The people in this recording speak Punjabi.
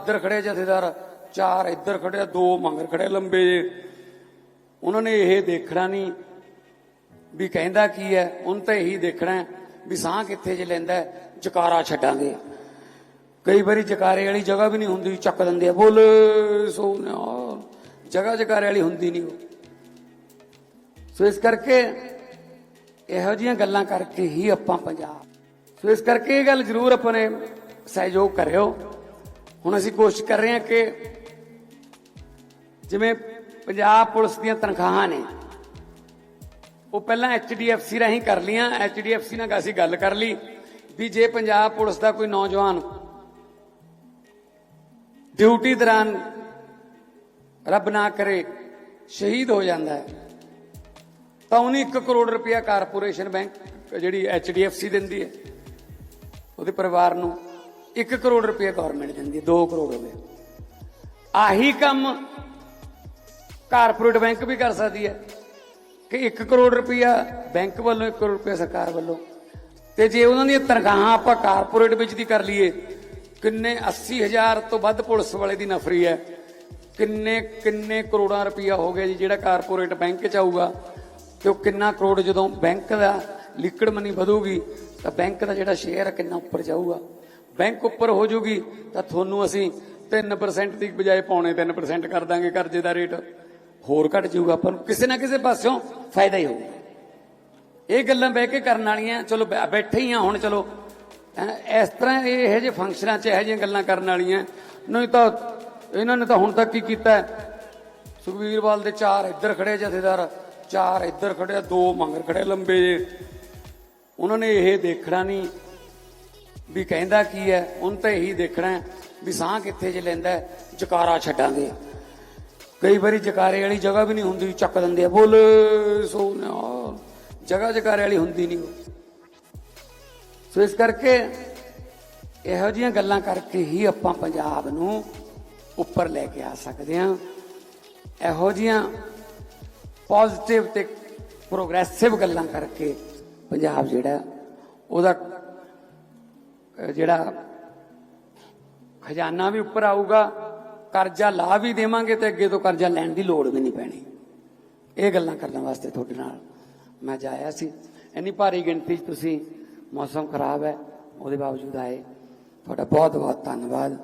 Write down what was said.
ਇੱਧਰ ਖੜੇ ਜਥੇਦਾਰ, ਚਾਰ ਇੱਧਰ ਖੜੇ ਦੋ ਮਗਰ ਖੜੇ ਲੰਬੇ ਉਹਨਾਂ ਨੇ ਇਹ ਦੇਖਣਾ ਨਹੀਂ ਵੀ ਕਹਿੰਦਾ ਕੀ ਹੈ, ਉਹਨ ਤਾਂ ਇਹੀ ਦੇਖਣਾ ਵੀ ਸਾਹ ਕਿੱਥੇ ਜੇ ਲੈਂਦਾ ਜਕਾਰਾ ਛੱਡਾਂਗੇ। ਕਈ ਵਾਰੀ ਜਕਾਰੇ ਵਾਲੀ ਜਗ੍ਹਾ ਵੀ ਨਹੀਂ ਹੁੰਦੀ, ਚੱਕ ਦਿੰਦੇ ਆ, ਬੋਲੇ ਸੋਨਿਆ ਜਗ੍ਹਾ ਜਕਾਰੇ ਵਾਲੀ ਹੁੰਦੀ ਨਹੀਂ ਉਹ। ਸੋ ਇਸ ਕਰਕੇ ਇਹੋ ਜਿਹੀਆਂ ਗੱਲਾਂ ਕਰਕੇ ਹੀ ਆਪਾਂ ਪੰਜਾਬ। ਸੋ ਇਸ ਕਰਕੇ ਇਹ ਗੱਲ ਜ਼ਰੂਰ ਆਪਾਂ ਨੇ ਸਹਿਯੋਗ ਕਰਿਓ। ਹੁਣ ਅਸੀਂ ਕੋਸ਼ਿਸ਼ ਕਰ ਰਹੇ ਹਾਂ ਕਿ ਜਿਵੇਂ ਪੰਜਾਬ ਪੁਲਿਸ ਦੀਆਂ ਤਨਖਾਹਾਂ ਨੇ, ਉਹ ਪਹਿਲਾਂ HDFC ਰਾਹੀਂ ਕਰ ਲੀਆਂ HDFC ਨਾਲ ਅਸੀਂ ਗੱਲ ਕਰ ਲਈ ਵੀ ਜੇ ਪੰਜਾਬ ਪੁਲਿਸ ਦਾ ਕੋਈ ਨੌਜਵਾਨ ਡਿਊਟੀ ਦੌਰਾਨ ਰੱਬ ਨਾ ਕਰੇ, ਸ਼ਹੀਦ ਹੋ ਜਾਂਦਾ ਹੈ, ਤਾਂ ਉਹਨੂੰ 1 ਕਰੋੜ ਰੁਪਇਆ ਕਾਰਪੋਰੇਸ਼ਨ ਬੈਂਕ ਜਿਹੜੀ HDFC ਦਿੰਦੀ ਹੈ, ਉਹਦੇ ਪਰਿਵਾਰ ਨੂੰ 1 ਕਰੋੜ ਰੁਪਇਆ ਗਵਰਨਮੈਂਟ ਦਿੰਦੀ ਹੈ 2 ਕਰੋੜ ਹੋ ਆਹੀ ਕੰਮ ਕਾਰਪੋਰੇਟ ਬੈਂਕ ਵੀ ਕਰ ਸਕਦੀ ਹੈ ਕਿ 1 ਕਰੋੜ ਰੁਪਇਆ ਬੈਂਕ ਵੱਲੋਂ 1 ਕਰੋੜ ਰੁਪਇਆ ਸਰਕਾਰ ਵੱਲੋਂ। ਤੇ ਜੇ ਉਹਨਾਂ ਦੀਆਂ ਤਨਖਾਹਾਂ ਆਪਾਂ ਕਾਰਪੋਰੇਟ ਵਿੱਚ ਦੀ ਕਰ ਲਈਏ, ਕਿੰਨੇ 80000 ਤੋਂ ਵੱਧ ਪੁਲਿਸ ਵਾਲੇ ਦੀ ਨਫਰੀ ਹੈ। ਕਿੰਨੇ ਕਿੰਨੇ ਕਰੋੜਾਂ ਰੁਪਇਆ ਹੋ ਗਿਆ ਜੀ ਜਿਹੜਾ ਕਾਰਪੋਰੇਟ ਬੈਂਕ ਚ ਆਊਗਾ। ਤੇ ਉਹ ਕਿੰਨਾ ਕਰੋੜ ਜਦੋਂ ਬੈਂਕ ਦਾ ਲਿਕਵਿਡ ਮਨੀ ਵਧੂਗੀ, ਤਾਂ ਬੈਂਕ ਦਾ ਜਿਹੜਾ ਸ਼ੇਅਰ ਹੈ ਕਿੰਨਾ ਉੱਪਰ ਜਾਊਗਾ। ਬੈਂਕ ਉੱਪਰ ਹੋ ਜਾਊਗੀ ਤਾਂ ਤੁਹਾਨੂੰ ਅਸੀਂ 3% ਦੀ ਬਜਾਏ ਪੌਣੇ 3% ਕਰ ਦਾਂਗੇ ਕਰਜ਼ੇ ਦਾ ਰੇਟ। ਹੋਰ ਘਟ ਜਾਊਗਾ ਆਪਾਂ ਨੂੰ। ਕਿਸੇ ਨਾ ਕਿਸੇ ਪਾਸਿਓਂ ਫਾਇਦਾ ਹੀ ਹੋਊਗਾ। ਇਹ ਗੱਲਾਂ ਬਹਿ ਕੇ ਕਰਨ ਵਾਲੀਆਂ, ਚਲੋ ਬੈ- ਬੈਠੇ ਹੀ ਆ ਹੁਣ, ਚਲੋ। ਇਸ ਤਰ੍ਹਾਂ ਇਹ ਇਹੋ ਜਿਹੇ ਫੰਕਸ਼ਨਾਂ 'ਚ ਇਹੋ ਜਿਹੀਆਂ ਗੱਲਾਂ ਕਰਨ ਵਾਲੀਆਂ। ਨਹੀਂ ਤਾਂ ਇਹਨਾਂ ਨੇ ਤਾਂ ਹੁਣ ਤੱਕ ਕੀ ਕੀਤਾ ਹੈ? ਸੁਖਬੀਰਵਾਲ ਦੇ ਚਾਰ ਇੱਧਰ ਖੜੇ ਜਥੇਦਾਰ। ਚਾਰ ਇੱਧਰ ਖੜੇ ਦੋ ਮਗਰ ਖੜੇ ਲੰਬੇ ਜੇ ਉਹਨਾਂ ਨੇ ਇਹ ਦੇਖਣਾ ਨਹੀਂ ਵੀ ਕਹਿੰਦਾ ਕੀ ਹੈ, ਉਹਨ ਤਾਂ ਇਹੀ ਦੇਖਣਾ ਵੀ ਸਾਹ ਕਿੱਥੇ ਜੇ ਲੈਂਦਾ ਜਕਾਰਾ ਛੱਡਾਂਗੇ। ਕਈ ਵਾਰੀ ਜਕਾਰੇ ਵਾਲੀ ਜਗ੍ਹਾ ਵੀ ਨਹੀਂ ਹੁੰਦੀ, ਚੱਕ ਦਿੰਦੇ ਆ, ਬੋਲੇ ਸੋਨਿਆ ਜਗ੍ਹਾ ਜਕਾਰੇ ਵਾਲੀ ਹੁੰਦੀ ਨਹੀਂ। ਉਹ ਸੋ ਇਸ ਕਰਕੇ ਇਹੋ ਜਿਹੀਆਂ ਗੱਲਾਂ ਕਰਕੇ ਹੀ ਆਪਾਂ ਪੰਜਾਬ ਨੂੰ ਉੱਪਰ ਲੈ ਕੇ ਆ ਸਕਦੇ ਹਾਂ। ਇਹੋ ਜਿਹੀਆਂ ਪੋਜ਼ਿਟਿਵ ਤੇ ਪ੍ਰੋਗਰੈਸਿਵ ਗੱਲਾਂ ਕਰਕੇ ਪੰਜਾਬ ਜਿਹੜਾ ਉਹਦਾ ਜਿਹੜਾ ਖਜ਼ਾਨਾ ਵੀ ਉੱਪਰ ਆਊਗਾ, ਕਰਜ਼ਾ ਲਾ ਵੀ ਦੇਵਾਂਗੇ ਤੇ ਅੱਗੇ ਤੋਂ ਕਰਜ਼ਾ ਲੈਣ ਦੀ ਲੋੜ ਵੀ ਨਹੀਂ ਪੈਣੀ। ਇਹ ਗੱਲਾਂ ਕਰਨ ਵਾਸਤੇ ਤੁਹਾਡੇ ਨਾਲ ਮੈਂ ਜਾਇਆ ਸੀ। ਇੰਨੀ ਭਾਰੀ ਗਿਣਤੀ 'ਚ ਤੁਸੀਂ ਮੌਸਮ ਖਰਾਬ ਹੈ, ਉਹਦੇ ਬਾਵਜੂਦ ਆਏ। ਤੁਹਾਡਾ ਬਹੁਤ ਬਹੁਤ ਧੰਨਵਾਦ।